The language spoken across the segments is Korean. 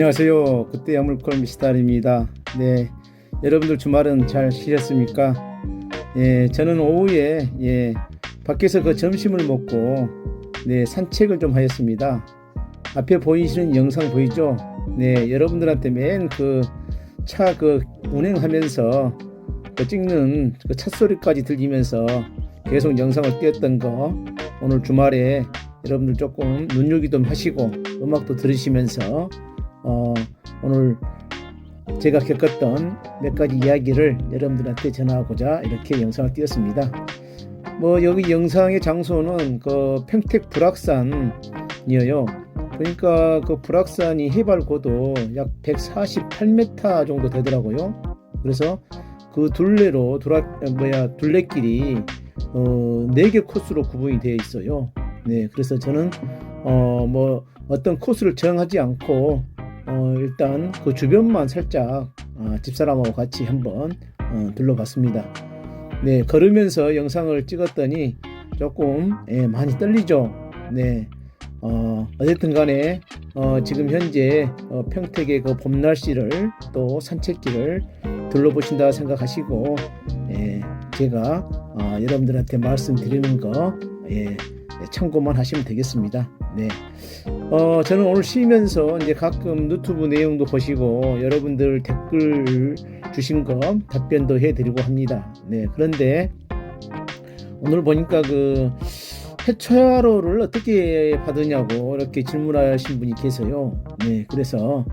안녕하세요. 그때 야물콜 미스터입니다. 네, 여러분들 주말은 잘 쉬셨습니까? 예, 저는 오후에 예 밖에서 그 점심을 먹고 네 산책을 좀 하였습니다. 앞에 보이시는 영상 보이죠? 네, 여러분들한테 맨 그 차그 운행하면서 그 찍는 그 차 소리까지 들리면서 계속 영상을 띄웠던 거 오늘 주말에 여러분들 조금 눈요기 좀 하시고 음악도 들으시면서 어, 오늘 제가 겪었던 몇 가지 이야기를 여러분들한테 전하고자 이렇게 영상을 띄웠습니다. 뭐 여기 영상의 장소는 그 평택 불악산이에요. 그러니까 그 불악산이 해발 고도 약 148m 정도 되더라고요. 그래서 그 둘레로 둘아 뭐야 둘레길이 어, 4개 코스로 구분이 되어 있어요. 네, 그래서 저는 어, 뭐 어떤 코스를 정하지 않고 어, 일단 그 주변만 살짝 어, 집사람하고 같이 한번 어, 둘러봤습니다. 네, 걸으면서 영상을 찍었더니 조금 예, 많이 떨리죠. 네, 어, 어쨌든 간에 어, 지금 현재 어, 평택의 그 봄 날씨를 또 산책길을 둘러보신다 생각하시고 예, 제가 어, 여러분들한테 말씀드리는 거 예, 참고만 하시면 되겠습니다. 네. 어, 저는 오늘 쉬면서 이제 가끔 유튜브 내용도 보시고 여러분들 댓글 주신 거 답변도 해드리고 합니다. 네. 그런데 오늘 보니까 그 해초야로를 어떻게 받으냐고 이렇게 질문하신 분이 계세요. 네. 그래서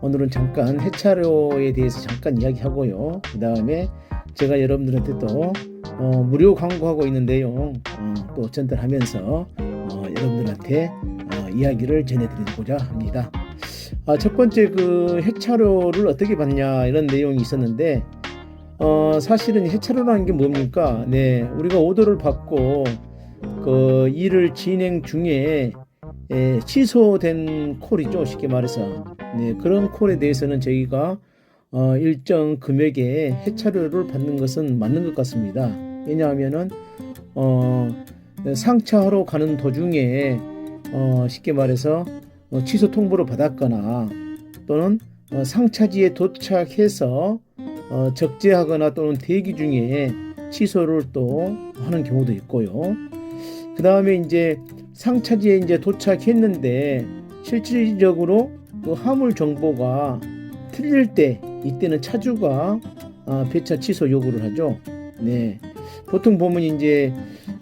오늘은 잠깐 해차로에 대해서 잠깐 이야기하고요. 그 다음에 제가 여러분들한테 또 어, 무료 광고하고 있는 내용 어, 또 전달하면서 어, 여러분들한테 어, 이야기를 전해드리고자 합니다. 아, 첫 번째 그 해차료를 어떻게 받냐 이런 내용이 있었는데 어, 사실은 해차료라는 게 뭡니까? 네, 우리가 오더를 받고 그 일을 진행 중에 예, 취소된 콜이죠 쉽게 말해서 네, 그런 콜에 대해서는 저희가 어, 일정 금액의 해차료를 받는 것은 맞는 것 같습니다. 왜냐하면은 어, 상차하러 가는 도중에 어, 쉽게 말해서 어, 취소 통보를 받았거나 또는 어, 상차지에 도착해서 어, 적재하거나 또는 대기 중에 취소를 또 하는 경우도 있고요. 그 다음에 이제 상차지에 이제 도착했는데 실질적으로 그 화물 정보가 틀릴 때 이때는 차주가 아, 배차 취소 요구를 하죠. 네. 보통 보면 이제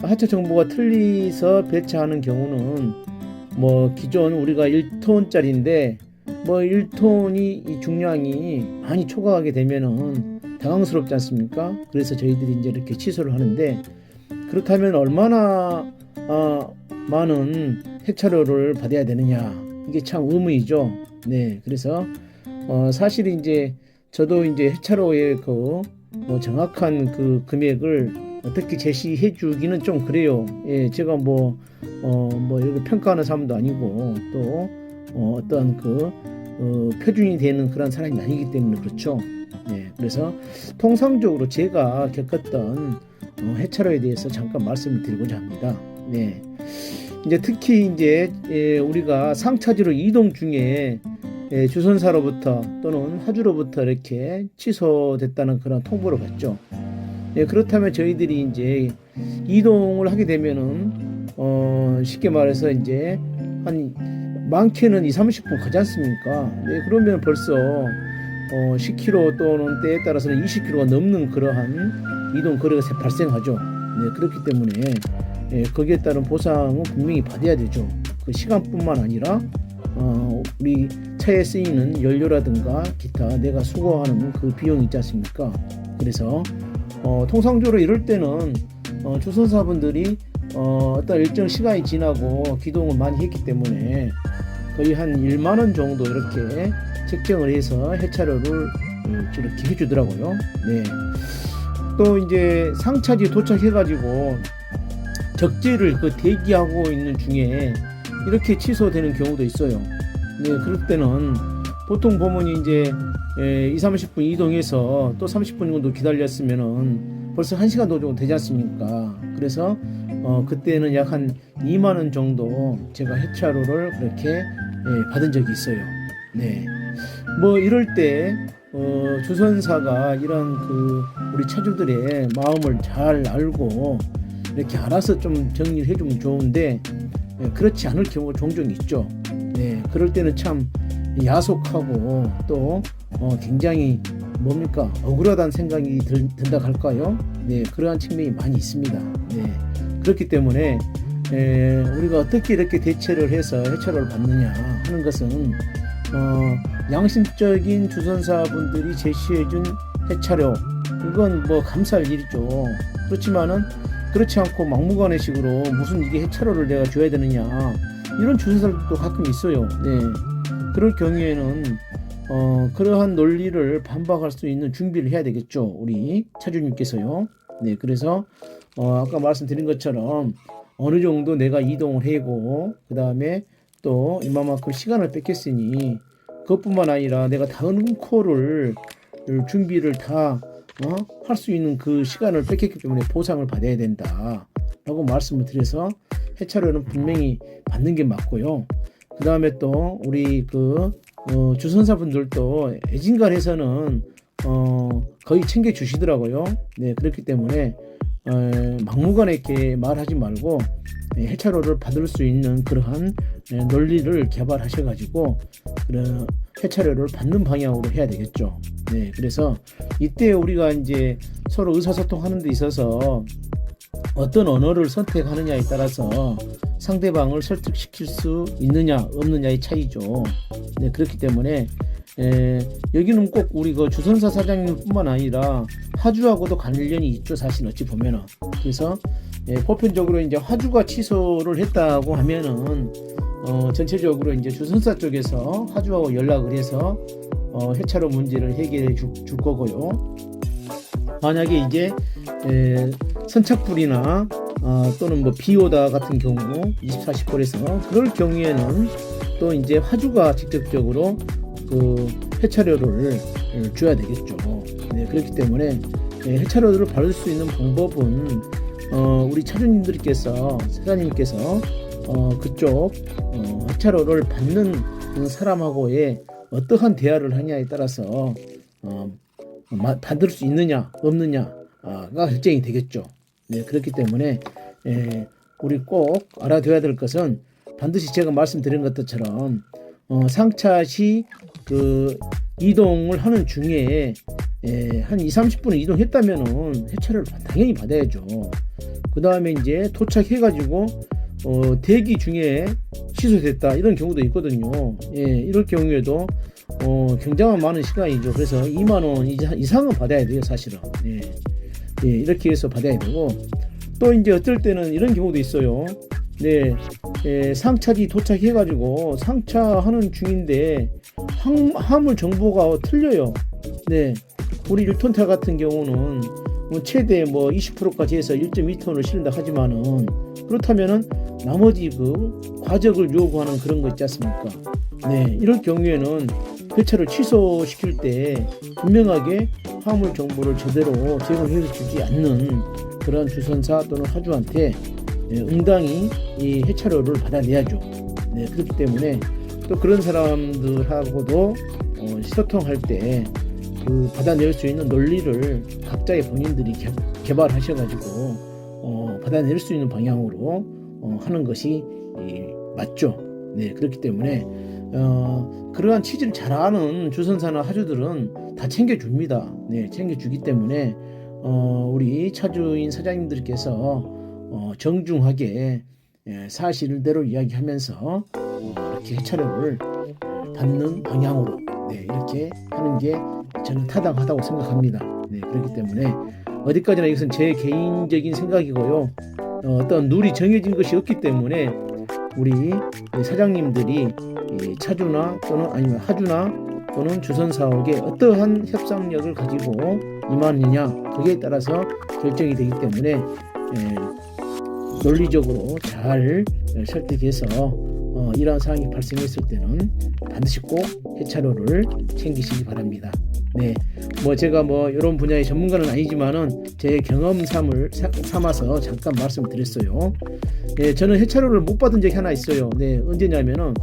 하차 정보가 틀리서 배차하는 경우는 뭐 기존 우리가 1톤짜리인데 뭐 1톤이 이 중량이 많이 초과하게 되면은 당황스럽지 않습니까? 그래서 저희들이 이제 이렇게 취소를 하는데 그렇다면 얼마나 아, 많은 해차료를 받아야 되느냐 이게 참 의문이죠. 네, 그래서 어, 사실 이제 저도 이제 해차로의 그 뭐 정확한 그 금액을 어떻게 제시해 주기는 좀 그래요. 예, 제가 뭐, 어, 뭐, 이렇게 평가하는 사람도 아니고, 또, 어, 어떤 그, 어, 표준이 되는 그런 사람이 아니기 때문에 그렇죠. 예, 그래서 통상적으로 제가 겪었던 어, 해차로에 대해서 잠깐 말씀을 드리고자 합니다. 네. 이제 특히 이제 예, 우리가 상차지로 이동 중에 예, 주선사로부터 또는 하주로부터 이렇게 취소됐다는 그런 통보를 받죠. 예, 그렇다면 저희들이 이제 이동을 하게 되면은 어, 쉽게 말해서 이제 한 많게는 2, 30분 가지 않습니까? 네, 그러면 벌써 어, 10km 또는 때에 따라서는 20km가 넘는 그러한 이동 거리가 발생하죠. 네, 그렇기 때문에 예, 거기에 따른 보상은 분명히 받아야 되죠. 그 시간뿐만 아니라 어, 우리 차에 쓰이는 연료라든가 기타 내가 수거하는 그 비용이 있지 않습니까? 그래서 어, 통상적으로 이럴 때는 어, 주선사분들이 어, 어떤 일정 시간이 지나고 기동을 많이 했기 때문에 거의 한 1만 원 정도 이렇게 책정을 해서 해차료를 어, 이렇게 해주더라고요. 네. 또 이제 상차지 도착해가지고 적재를 그 대기하고 있는 중에 이렇게 취소되는 경우도 있어요. 네, 그럴 때는 보통 보면 이제 예, 2, 30분 이동해서 또 30분 정도 기다렸으면은 벌써 1시간 정도 되지 않습니까? 그래서 어, 그때는 약 한 2만 원 정도 제가 해차료를 그렇게 예, 받은 적이 있어요. 네. 뭐 이럴 때 어, 주선사가 이런 그 우리 차주들의 마음을 잘 알고 이렇게 알아서 좀 정리를 해주면 좋은데 예, 그렇지 않을 경우가 종종 있죠. 네, 그럴 때는 참 야속하고 또 어, 굉장히 뭡니까 억울하다는 생각이 들, 든다 할까요? 네, 그러한 측면이 많이 있습니다. 네, 그렇기 때문에 에, 우리가 어떻게 이렇게 대처를 해서 해처를 받느냐 하는 것은 어, 양심적인 주선사분들이 제시해준 해차료 이건 뭐 감사할 일이죠. 그렇지만은 그렇지 않고 막무가내 식으로 무슨 이게 해차료를 내가 줘야 되느냐 이런 주선사들도 가끔 있어요. 네. 그럴 경우에는 어, 그러한 논리를 반박할 수 있는 준비를 해야 되겠죠. 우리 차주님께서요. 네. 그래서 어, 아까 말씀드린 것처럼 어느 정도 내가 이동을 하고 그 다음에 또 이만큼 시간을 뺏겼으니 그것뿐만 아니라 내가 다음 코를 준비를 다 어? 할수 있는 그 시간을 뺏겼기 때문에 보상을 받아야 된다 라고 말씀을 드려서 해차료는 분명히 받는 게 맞고요 그 다음에 또 우리 그 어, 주선사분들도 애진간에서는 어, 거의 챙겨 주시더라고요 네 그렇기 때문에 어, 막무가내 이렇게 말하지 말고 예, 해차료를 받을 수 있는 그러한 예, 논리를 개발하셔가지고 그런 해차료를 받는 방향으로 해야 되겠죠. 네, 그래서 이때 우리가 이제 서로 의사소통하는 데 있어서 어떤 언어를 선택하느냐에 따라서 상대방을 설득시킬 수 있느냐 없느냐의 차이죠. 네, 그렇기 때문에 에, 여기는 꼭 우리 그 주선사 사장님뿐만 아니라 화주하고도 관련이 있죠. 사실 어찌 보면은 그래서 예, 보편적으로 이제 화주가 취소를 했다고 하면은 어, 전체적으로 이제 주선사 쪽에서 화주하고 연락을 해서 어, 해차로 문제를 해결해 줄, 줄 거고요. 만약에 이제 에, 선착불이나 어, 또는 뭐 비오다 같은 경우 24시골에서 그럴 경우에는 또 이제 화주가 직접적으로 그 해차료를 줘야 되겠죠. 네, 그렇기 때문에 예, 해차료를 받을 수 있는 방법은 어, 우리 차주님들께서 사장님께서 어, 그쪽 어, 해차료를 받는 그 사람하고의 어떠한 대화를 하냐에 따라서 어, 마, 받을 수 있느냐 없느냐가 결정이 되겠죠. 네, 그렇기 때문에 예, 우리 꼭 알아둬야 될 것은 반드시 제가 말씀드린 것처럼 어, 상차 시 그 이동을 하는 중에 예, 한 2, 30분을 이동했다면은 해차를 당연히 받아야죠. 그 다음에 이제 도착해가지고 어, 대기 중에 취소됐다 이런 경우도 있거든요. 예, 이럴 경우에도 어, 굉장히 많은 시간이죠. 그래서 2만 원 이상은 받아야 돼요, 사실은. 예, 예, 이렇게 해서 받아야 되고 또 이제 어떨 때는 이런 경우도 있어요. 네, 예, 상차지 도착해가지고 상차하는 중인데 함, 화물 정보가 틀려요. 네, 우리 1톤차 같은 경우는 뭐 최대 뭐 20%까지 해서 1.2톤을 실린다 하지만은 그렇다면은 나머지 그 과적을 요구하는 그런 거 있지 않습니까? 네, 이럴 경우에는 회차를 취소시킬 때 분명하게 화물 정보를 제대로 제공해 주지 않는 그런 주선사 또는 화주한테 예, 응당히 이 해차료를 받아내야죠. 네, 그렇기 때문에 또 그런 사람들하고도 어, 소통할 때 그 받아낼 수 있는 논리를 각자의 본인들이 개, 발하셔가지고 어, 받아낼 수 있는 방향으로 어, 하는 것이 예, 맞죠. 네, 그렇기 때문에 어, 그러한 취지를 잘 아는 주선사나 하주들은 다 챙겨줍니다. 네, 챙겨주기 때문에 어, 우리 차주인 사장님들께서 어, 정중하게 예, 사실대로 이야기하면서 어, 이렇게 해차료를 받는 방향으로 네, 이렇게 하는 게 저는 타당하다고 생각합니다. 네, 그렇기 때문에 어디까지나 이것은 제 개인적인 생각이고요. 어, 어떤 룰이 정해진 것이 없기 때문에 우리 사장님들이 차주나 또는 아니면 하주나 또는 주선 사옥에 어떠한 협상력을 가지고 임하느냐 거기에 따라서 결정이 되기 때문에 예, 논리적으로 잘 설득해서 어, 이러한 상황이 발생했을 때는 반드시 꼭 해차료를 챙기시기 바랍니다. 네, 뭐 제가 뭐 이런 분야의 전문가는 아니지만은 제 경험 삼을 삼아서 잠깐 말씀을 드렸어요. 네, 저는 해차료를 못 받은 적이 하나 있어요. 네, 언제냐면은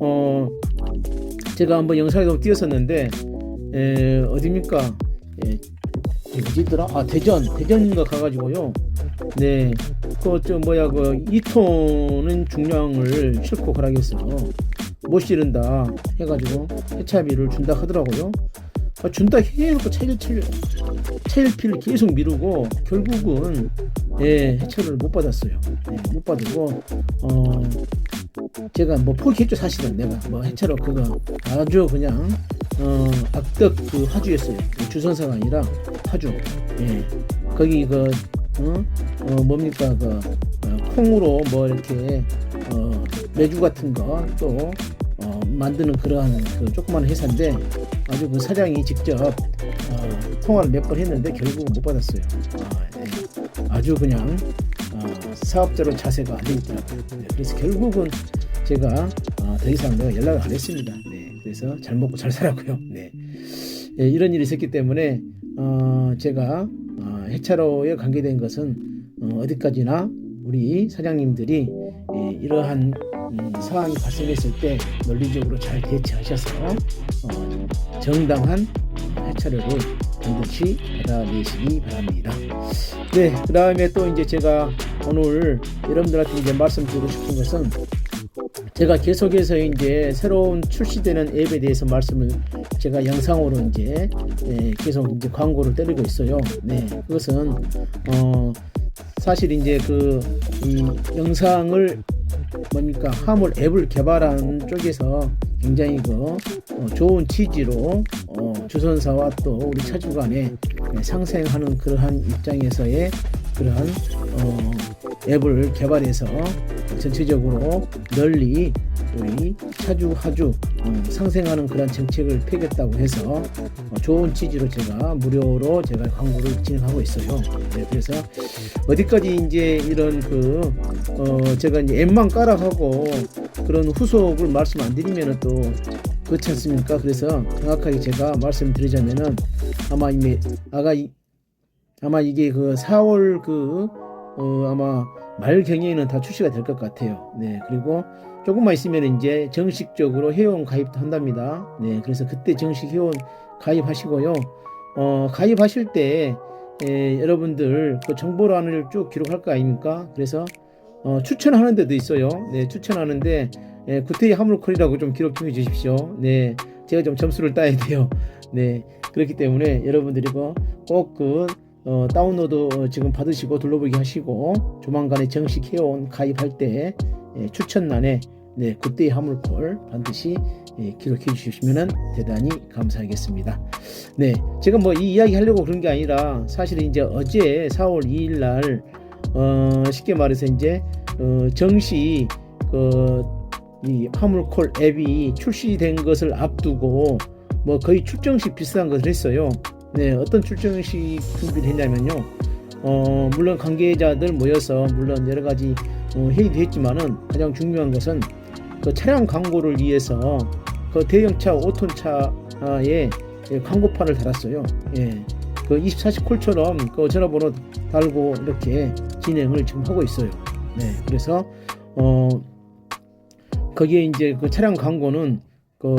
어 제가 한번 영상에도 띄었었는데 에, 어디입니까? 에, 어디더라? 아 대전 대전인가 가가지고요. 네, 그저 뭐야 그 2톤은 중량을 싣고 가라겠어. 못 실은다 해가지고 해차비를 준다 하더라고요. 아, 준다 해놓고 차일차일 차일피를 계속 미루고 결국은 예, 해차를 못 받았어요. 예, 못 받고 어 제가 뭐 포기했죠 사실은 내가 뭐 해차로 그거 아주 그냥 어 악덕 그 화주였어요. 주선사가 아니라 화주. 예, 거기 그 어, 어 뭡니까 그 어, 콩으로 뭐 이렇게 어 매주 같은 거또 어, 만드는 그러한 그 조그만 회사인데 아주 그 사장이 직접 어, 통화를 몇 번 했는데 결국은 못 받았어요. 아, 네. 아주 그냥 어, 사업자로 자세가 안 돼 있더라고요. 네, 그래서 결국은 제가 어, 더 이상 내가 연락을 안 했습니다. 네, 그래서 잘 먹고 잘 살았고요. 네, 예, 이런 일이 있었기 때문에 어, 제가 어, 해차로에 관계된 것은 어, 어디까지나 우리 사장님들이 예, 이러한 음, 상황이 발생했을 때 논리적으로 잘 대처하셔서 어, 정당한 해차료를 반드시 받아내시기 바랍니다. 네, 그 다음에 또 이제 제가 오늘 여러분들한테 이제 말씀드리고 싶은 것은 제가 계속해서 이제 새로운 출시되는 앱에 대해서 말씀을 제가 영상으로 이제 예, 계속 이제 광고를 때리고 있어요. 네, 그것은 어 사실 이제 그이 영상을 뭡니까 화물 앱을 개발하는 쪽에서 굉장히 그 어, 좋은 취지로 어, 주선사와 또 우리 차주 간에 네, 상생하는 그러한 입장에서의 그러한 어, 앱을 개발해서 전체적으로 널리 우리 차주 하주 어, 상생하는 그런 정책을 펴겠다고 해서 어, 좋은 취지로 제가 무료로 제가 광고를 진행하고 있어요. 네, 그래서 어디까지 이제 이런 그 어, 제가 이제 앱만 깔아하고 그런 후속을 말씀 안 드리면은 또 그렇지 않습니까? 그래서 정확하게 제가 말씀드리자면은 아마 이미 아가 이, 아마 이게 그 4월 그 어, 아마 말 경에는 다 출시가 될 것 같아요. 네 그리고 조금만 있으면 이제 정식적으로 회원 가입도 한답니다. 네 그래서 그때 정식 회원 가입하시고요. 어, 가입하실 때 에, 여러분들 그 정보란을 쭉 기록할 거 아닙니까? 그래서 어, 추천하는 데도 있어요. 네 추천하는데 예, 구태의 화물콜이라고 좀 기록 좀 해주십시오. 네, 제가 좀 점수를 따야 돼요. 네, 그렇기 때문에 여러분들이 꼭그 어, 다운로드 어, 지금 받으시고 둘러보기 하시고 조만간에 정식 회원 가입할 때 예, 추천란에 네, 구태의 화물콜 반드시 예, 기록해 주시면 대단히 감사하겠습니다. 네, 제가 뭐 이 이야기 하려고 그런 게 아니라 사실 이제 어제 4월 2일 날 어, 쉽게 말해서 이제 어, 정시 그이 화물콜 앱이 출시된 것을 앞두고 뭐 거의 출정식 비슷한 것을 했어요. 네, 어떤 출정식 준비를 했냐면요. 어, 물론 관계자들 모여서 물론 여러 가지 어, 회의도 했지만은 가장 중요한 것은 그 차량 광고를 위해서 그 대형차 5톤 차에 예, 광고판을 달았어요. 예. 그 24시 콜처럼 그 전화번호 달고 이렇게 진행을 지금 하고 있어요. 네. 그래서 어 거기에 이제 그 차량 광고는 그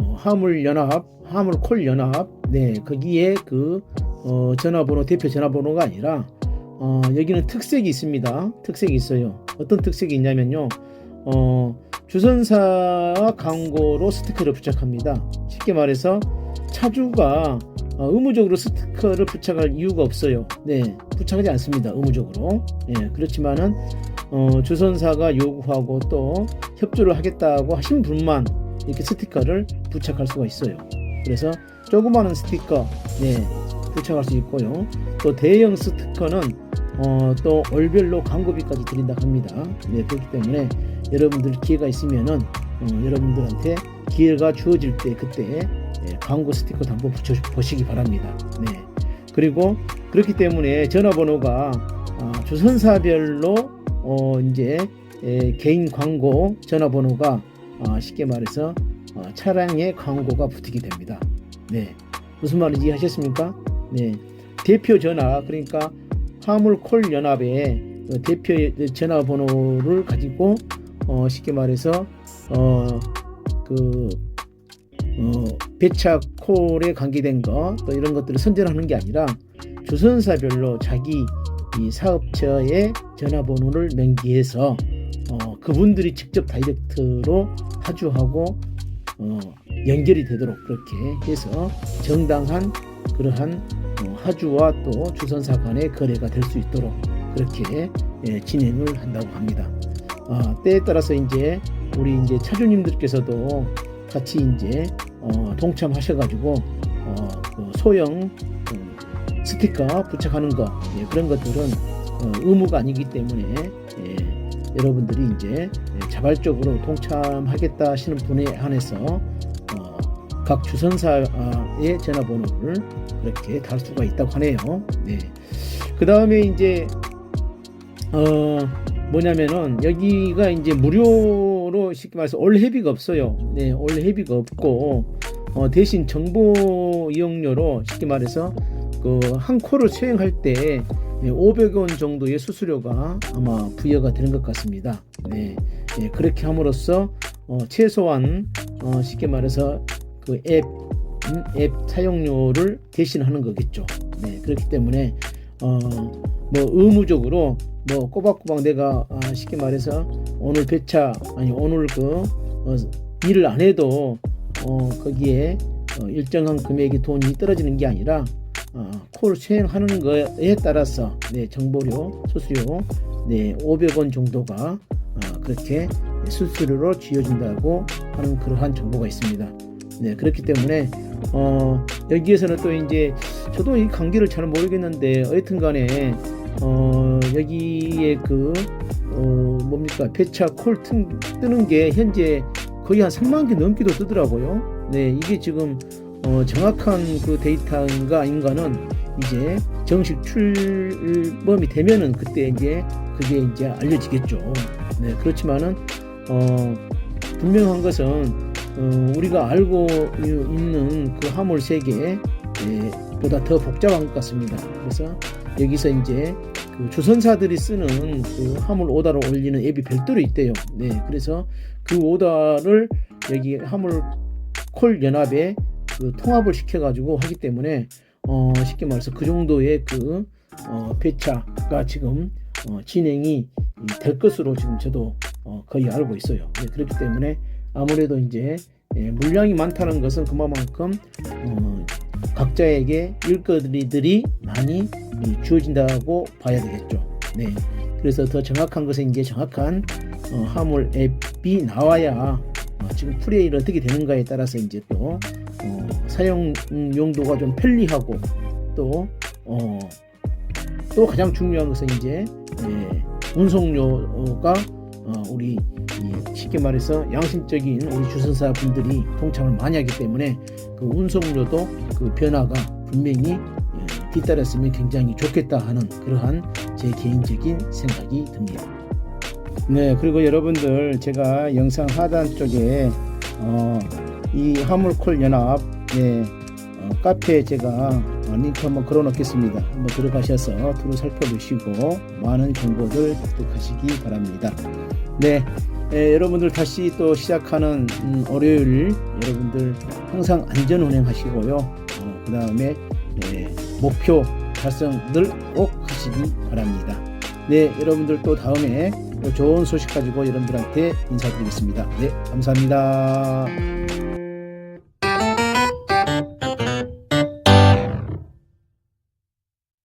어, 화물 연합, 화물 콜 연합, 네 거기에 그 어, 전화번호 대표 전화번호가 아니라 어, 여기는 특색이 있습니다. 특색이 있어요. 어떤 특색이 있냐면요. 어, 주선사 광고로 스티커를 부착합니다. 쉽게 말해서 차주가 어, 의무적으로 스티커를 부착할 이유가 없어요. 네, 부착하지 않습니다. 의무적으로. 예, 그렇지만은 어, 주선사가 요구하고 또 협조를 하겠다고 하신 분만 이렇게 스티커를 부착할 수가 있어요. 그래서 조그마한 스티커, 네, 부착할 수 있고요. 또 대형 스티커는 어, 또 월별로 광고비까지 드린다 합니다. 네, 그렇기 때문에 여러분들 기회가 있으면은 어, 여러분들한테 기회가 주어질 때 그때 예, 광고 스티커도 한번 붙여 보시기 바랍니다. 네. 그리고 그렇기 때문에 전화번호가 어, 주선사별로 어, 이제 예, 개인 광고 전화번호가 어, 쉽게 말해서 어, 차량에 광고가 붙게 됩니다. 네. 무슨 말인지 이해하셨습니까? 네. 대표 전화 그러니까 화물 콜 연합의 그 대표 전화번호를 가지고 어, 쉽게 말해서 어, 그 어, 배차 콜에 관계된 거 또 이런 것들을 선전하는 게 아니라 주선사별로 자기 이 사업처의 전화번호를 명기해서 어, 그분들이 직접 다이렉트로 하주하고 어, 연결이 되도록 그렇게 해서 정당한 그러한 어, 하주와 또 주선사 간의 거래가 될 수 있도록 그렇게 예, 진행을 한다고 합니다. 아, 때에 따라서 이제 우리 이제 차주님들께서도 같이 이제 어, 동참하셔가지고 어, 그 소형 음, 스티커 부착하는 거 예, 그런 것들은 어, 의무가 아니기 때문에 예, 여러분들이 이제 예, 자발적으로 동참하겠다 하시는 분에 한해서 어, 각 주선사의 전화번호를 그렇게 달 수가 있다고 하네요. 네. 그 다음에 이제 어 뭐냐면은 여기가 이제 무료로 쉽게 말해서 올 회비가 없어요. 네, 올 회비가 없고 어, 대신 정보 이용료로 쉽게 말해서 그한 콜을 수행할 때 500원 정도의 수수료가 아마 부여가 되는 것 같습니다. 네, 예, 그렇게 함으로써 어, 최소한 어, 쉽게 말해서 그 앱, 음, 앱 사용료를 대신하는 거겠죠. 네, 그렇기 때문에 어, 뭐 의무적으로 뭐 꼬박꼬박 내가 아, 쉽게 말해서 오늘 배차 아니 오늘 그 어, 일을 안 해도 어, 거기에 어, 일정한 금액의 돈이 떨어지는 게 아니라 어, 콜 수행하는 거에 따라서 네, 정보료 수수료 네, 500원 정도가 어, 그렇게 수수료로 쥐어진다고 하는 그러한 정보가 있습니다. 네, 그렇기 때문에 어, 여기에서는 또 이제 저도 이 관계를 잘 모르겠는데 어쨌든 간에 어, 여기에 그 어, 뭡니까 배차 콜 튼, 뜨는 게 현재 거의 한 3만 개 넘기도 뜨더라고요. 네, 이게 지금 어, 정확한 그 데이터인가 아닌가는 이제 정식 출범이 되면은 그때 이제 그게 이제 알려지겠죠. 네, 그렇지만은 어, 분명한 것은 어, 우리가 알고 있는 그 화물 세계 예, 보다 더 복잡한 것 같습니다. 그래서 여기서 이제 그 주선사들이 쓰는 그 화물 오다를 올리는 앱이 별도로 있대요. 네, 그래서 그 오다를 여기 화물 콜 연합에 그 통합을 시켜가지고 하기 때문에 어, 쉽게 말해서 그 정도의 그 어, 배차가 지금 어, 진행이 될 것으로 지금 저도 어, 거의 알고 있어요. 네, 그렇기 때문에 아무래도 이제 예, 물량이 많다는 것은 그만큼 어, 각자에게 일거리들이 많이 이, 주어진다고 봐야 되겠죠. 네. 그래서 더 정확한 것은 이제 정확한 어, 화물 앱이 나와야 어, 지금 프레이를 어떻게 되는가에 따라서 이제 또 어, 사용 용도가 좀 편리하고 또 어, 또 가장 중요한 것은 이제 예, 운송료가 어, 우리 이 쉽게 말해서 양심적인 우리 주선사 분들이 동참을 많이 하기 때문에 그 운송료도 그 변화가 분명히 예, 뒤따랐으면 굉장히 좋겠다 하는 그러한 제 개인적인 생각이 듭니다. 네, 그리고 여러분들 제가 영상 하단 쪽에 어, 이 화물콜 연합 네, 어, 카페에 제가 어, 링크 한번 걸어놓겠습니다. 한번 들어가셔서 두루 살펴보시고 많은 정보들 획득하시기 바랍니다. 네, 예, 여러분들 다시 또 시작하는 음, 월요일 여러분들 항상 안전 운행하시고요. 어, 그 다음에 예, 목표 달성 늘 꼭 하시기 바랍니다. 네, 여러분들 또 다음에 또 좋은 소식 가지고 여러분들한테 인사드리겠습니다. 네, 감사합니다.